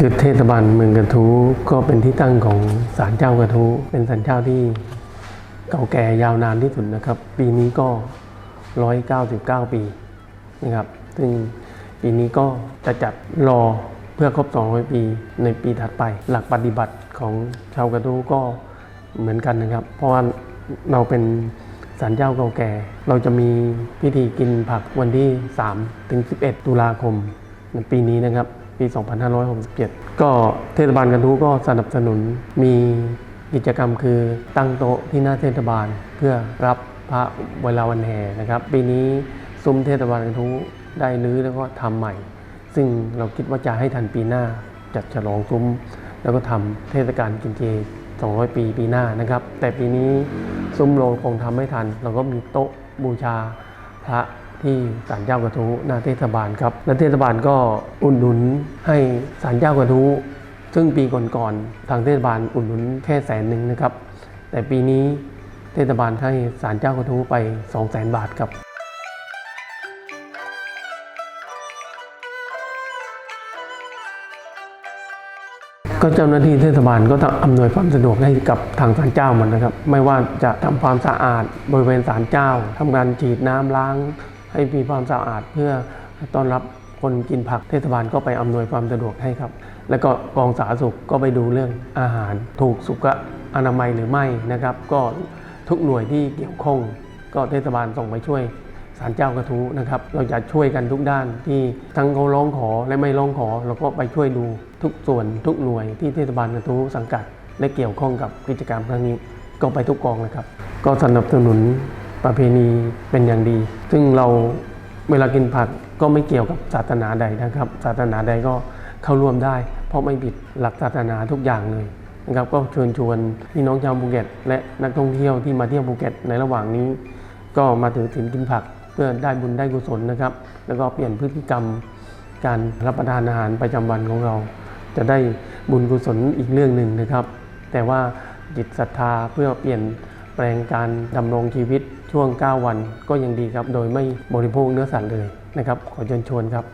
คือเทศบาลเมืองกระทู้ก็เป็นที่ตั้งของศาลเจ้ากระทู้เป็นศาลเจ้าที่เก่าแก่ยาวนานที่สุดนะครับ ปีนี้ก็ 199 ปีนะครับ ซึ่งปีนี้ก็จะจัดรอเพื่อครบ 200 ปีในปีถัดไป หลักปฏิบัติของชาวกระทู้ก็เหมือนกันนะครับ เพราะว่าเราเป็นศาลเจ้าเก่าแก่ เราจะมีพิธีกินผักวันที่ 3 ถึง 11 ตุลาคมในปีนี้นะครับ ปี 2567 ก็เทศบาลกระทู้ก็สนับสนุนมีกิจกรรมคือตั้งโต๊ะที่หน้าเทศบาลเพื่อรับพระเวลาวันแห่นะครับ ปีนี้ซุ้มเทศบาลกระทู้ได้รื้อแล้วก็ทำใหม่ ซึ่งเราคิดว่าจะให้ทันปีหน้าจัดฉลองซุ้ม แล้วก็ทำเทศกาลกินเจ 200 ปีปีหน้านะครับ แต่ปีนี้ซุ้มโรงคงทำไม่ทัน เราก็มีโต๊ะบูชาพระ ที่ศาลเจ้ากระทู้หน้าเทศบาลครับและเทศบาลก็อุดหนุนให้ศาลเจ้ากระทู้ซึ่งปีก่อนๆทางเทศบาลอุดหนุนแค่แสนหนึ่งนะครับ แต่ปีนี้เทศบาลให้ศาลเจ้ากระทู้ไป 2 0 0 0 0 0บาทครับก็เจ้าหน้าที่เทศบาลก็อำนวยความสะดวกให้กับทางศาลเจ้ามันนะครับ ไม่ว่าจะทำความสะอาดบริเวณศาลเจ้าทำการฉีดน้ำล้าง ให้มีความสะอาดเพื่อต้อนรับคนกินผักเทศบาลก็ไปอำนวยความสะดวกให้ครับ แล้วก็กองสาธารณสุขก็ไปดูเรื่องอาหารถูกสุขอนามัยหรือไม่นะครับ ก็ทุกหน่วยที่เกี่ยวข้องก็เทศบาลส่งไปช่วยศาลเจ้ากระทู้นะครับ เราจะช่วยกันทุกด้านที่ทั้งเขาร้องขอและไม่ร้องขอ เราก็ไปช่วยดูทุกส่วนทุกหน่วยที่เทศบาลกระทู้สังกัดและเกี่ยวข้องกับกิจกรรมครั้งนี้ก็ไปทุกกองเลยครับ ก็สนับสนุน ประเพณีเป็นอย่างดี ซึ่งเราเวลากินผักก็ไม่เกี่ยวกับศาสนาใดนะครับ ศาสนาใดก็เข้าร่วมได้ เพราะไม่ผิดหลักศาสนาทุกอย่างเลยนะครับ ก็เชิญชวนพี่น้องชาวภูเก็ตและนักท่องเที่ยวที่มาเที่ยวภูเก็ตในระหว่างนี้ ก็มาถือศีลกินผักเพื่อได้บุญได้กุศลนะครับ แล้วก็เปลี่ยนพฤติกรรมการรับประทานอาหารประจำวันของเรา จะได้บุญกุศลอีกเรื่องหนึ่งนะครับ แต่ว่าจิตศรัทธาเพื่อเปลี่ยน แปลงการดำรงชีวิตช่วง 9 วันก็ยังดีครับ โดยไม่บริโภคเนื้อสัตว์เลยนะครับ ขอเชิญชวนครับ